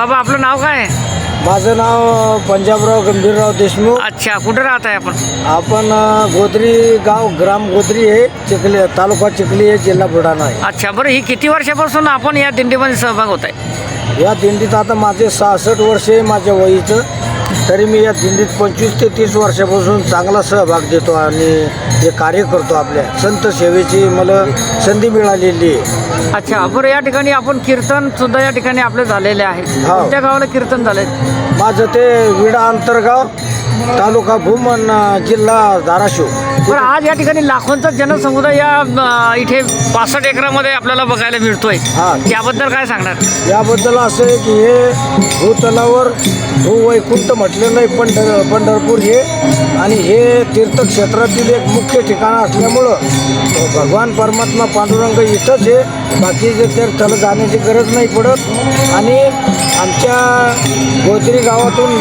बाबा आपलं नाव काय? आहे माझं नाव पंजाबराव गंभीरराव देशमुख. अच्छा कुठं राहत आहे आपण? आपण अ, गोदरी गाव ग्राम गोदरी आहे चिखली तालुका चिखली आहे जिल्हा बुलढाणा आहे. अच्छा बरं ही किती वर्षापासून आपण या दिंडीमध्ये सहभाग होत आहे? या दिंडीत आता माझे सहासष्ट वर्ष आहे माझ्या वयीचं. तरी मी या दिंडीत पंचवीस ते तीस वर्षापासून चांगला सहभाग देतो आणि हे कार्य करतो आपल्या. संत सेवेची मला संधी मिळालेली आहे. अच्छा बरं या ठिकाणी आपण कीर्तन सुद्धा या ठिकाणी आपले झालेले आहे. हो. कोणत्या गावाला कीर्तन झाले माझं ते विडा अंतर्गाव तालुका भूम अन जिल्हा धाराशिव. बरं आज या ठिकाणी लाखोंचा जनसमुदाय या अं, इथे पासष्ट एकरामध्ये आपल्याला बघायला मिळतोय. हा. त्याबद्दल काय सांगणार? याबद्दल असं आहे की हे भूतलावर भूवैकुंठ म्हटलेलं आहे पंढर पंढरपूर हे. आणि हे तीर्थक्षेत्रातील एक मुख्य ठिकाण असल्यामुळं भगवान परमात्मा पांडुरंग इथंच आहे बाकीचे तीर्थाला जाण्याची गरज नाही पडत. आणि आमच्या गोदरी गावातून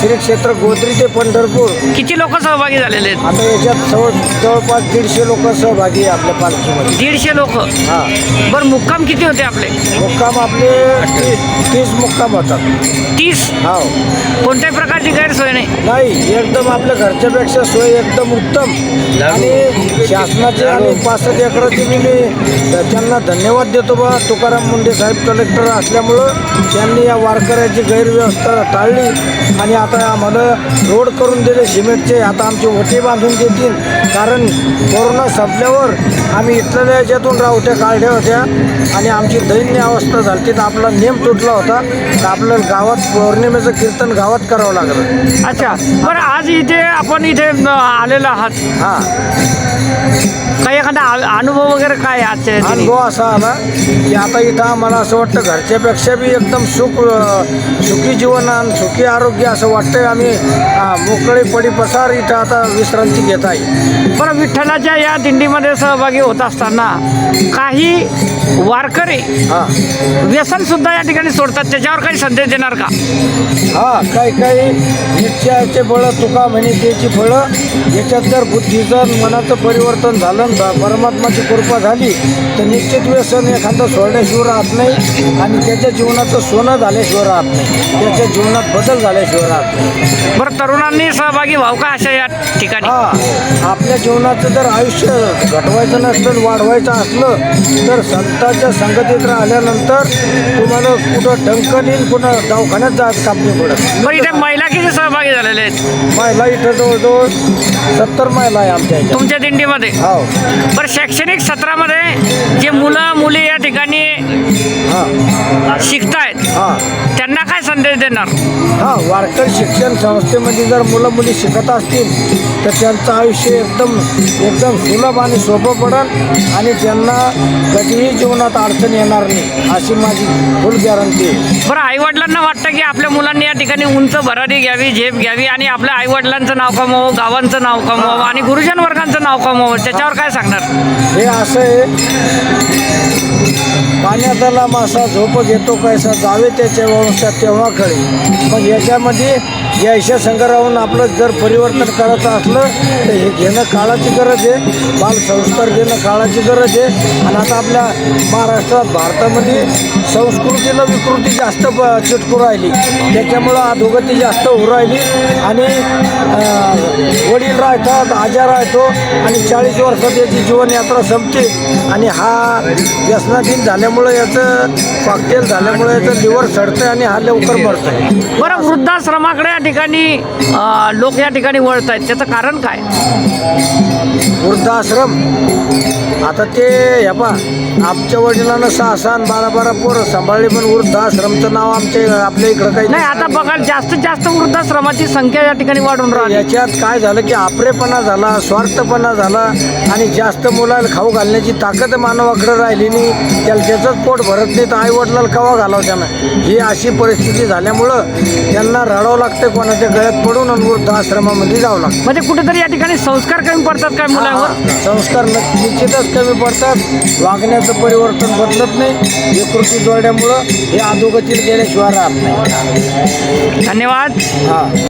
श्री क्षेत्र गोदरी ते पंढरपूर. किती लोक सहभागी झालेले आहेत? आता याच्यात जवळ जवळपास दीडशे लोक सहभागी आहे आपल्या पालखीमध्ये. दीडशे लोक? हां. बरं मुक्काम किती होते आपले? मुक्काम आपले तीस तीस मुक्काम होतात. तीस? हो कोणत्याही प्रकारची गैरसोय नाही? नाही एकदम आपल्या घरच्यापेक्षा सोय एकदम उत्तम. आणि शासनाचे आणि पासष्ट एकराची मी मी त्यांना धन्यवाद देतो बा. तुकाराम मुंडे साहेब कलेक्टर असल्यामुळं त्यांनी या वारकऱ्याची गैरव्यवस्था टाळली आणि आता आम्हाला रोड करून दिले सिमेंटचे. आता आमचे ओटे बांधून देतील. कारण कोरोना संपल्यावर आम्ही इथल्या याच्यातून रावट्या काढल्या होत्या. आणि आमची दैन्य अवस्था झाली. तर आपला नेम तुटला होता. तर आपलं गावात पौर्णिमेचं कीर्तन गावात करावं लागलं. अच्छा. बरं आज इथे आपण इथे आलेलो आहात. हां. काही एखादा अनुभव वगैरे काय आजच्या? अनुभव असा आला की आता इथं आम्हाला असं वाटतं घरच्यापेक्षा बी एकदम सुख सुखी जीवन आणि सुखी आरोग्य असं वाटतंय. आम्ही मोकळे पडी पसार इथं आता विश्रांती घेत आहे. बरं विठ्ठलाच्या या दिंडीमध्ये सहभागी होत असताना काही वारकरी व्यसन सुद्धा या ठिकाणी सोडतात. त्याच्यावर काही संदेश देणार का? हा काही काही निश्चयाचे फळं तुका म्हणे त्याची फळं. याच्यात जर बुद्धीचं मनाचं परिवर्तन झालं परमात्माची कृपा झाली तर निश्चित व्यसन एखादं सोडल्याशिवाय राहत नाही. आणि त्याच्या जीवनाचं सोनं झाल्याशिवाय राहत नाही. त्याच्या जीवनात बदल झाल्याशिवाय राहत नाही. बरं तरुणांनी सहभागी व्हावं का अशा या ठिकाणी? हा. आपल्या जीवनाचं जर आयुष्य घटवायचं नसलं वाढवायचं असलं तर संतांच्या संगतीत राहिल्यानंतर तुम्हाला कुठं डंकन येईल कुठं दवाखान्यात काम नाही पडत. बरं इथे महिला किती सहभागी झालेले आहेत? महिला इथं जवळजवळ सत्तर महिला आहे आमच्या तुमच्या दिंडीमध्ये? हो. बरं शैक्षणिक सत्रामध्ये जे मुलं मुली या ठिकाणी हां. शिकतायत. हां. त्यांना काय संदेश देणार? हां वारकरी शिक्षण संस्थेमध्ये जर मुलं मुली शिकत असतील तर त्यांचं आयुष्य एकदम एकदम सुलभ आणि सोपं पडेल आणि त्यांना कधीही जीवनात अडचण येणार नाही अशी माझी फुल गॅरंटी आहे. बरं आईवडिलांना वाटतं की आपल्या मुलांनी या ठिकाणी उंच भरारी घ्यावी झेप घ्यावी आणि आपल्या आईवडिलांचं नाव कमवावं गावांचं नाव कमवावं आणि गुरुजन वर्गांचं नाव कमवावं त्याच्यावर काय सांगणार? हे असं आहे Deus. पाण्यातला मासा झोप घेतो कैसा जावे त्याच्या वंशात तेव्हा कळे मग याच्यामध्ये यायच्या संघ आपलं जर परिवर्तन करायचं असलं तर हे घेणं काळाची गरज आहे. बाल संस्कार घेणं काळाची गरज आहे. आणि आता आपल्या महाराष्ट्रात भारतामध्ये संस्कृतीला विकृती जास्त प- चिटकू राहिली. त्याच्यामुळं अधोगती जास्त होऊ राहिली. आणि वडील राहतात आजार राहतो आणि चाळीस वर्षात याची जीवनयात्रा संपते. आणि हा व्यसनाधीन झाल्यामुळं याचं कॉकटेल झाल्यामुळं याचं लिव्हर सडतं आणि हा लवकर मरतं बरं वृद्धाश्रमाकडे या ठिकाणी अं, लोक या ठिकाणी वळत आहेत त्याचं कारण काय? वृद्धाश्रम? आता ते हे पा आमच्या वडिलांना सहा सहा आणि बारा बारा पोरं सांभाळली पण वृद्धाश्रमचं नाव आमच्या आपल्या इकडं काही नाही आता बघा जास्तीत जास्त वृद्धाश्रमाची संख्या या ठिकाणी वाढून राहिली. याच्यात काय झालं की आपरेपणा झाला स्वार्थपणा झाला आणि जास्त मुलाला खाऊ घालण्याची ताकद मानवाकडे राहिली नाही. त्याला त्याचंच पोट भरत नाही तर आई वडिलाला कवा घालावं त्यानं? ही अशी परिस्थिती झाल्यामुळं त्यांना रडावं लागतं कोणाच्या गळ्यात पडून आणि वृद्धाश्रमामध्ये जावं लागतं म्हणजे कुठेतरी या ठिकाणी संस्कार कमी पडतात काय मुलांवर हा, संस्कार न- निश्चितच कमी पडतात. वागण्याचं परिवर्तन बदलत नाही. विकृती जोडल्यामुळं हे अधोगतीत गेल्याशिवाय राहत नाही. धन्यवाद. हा.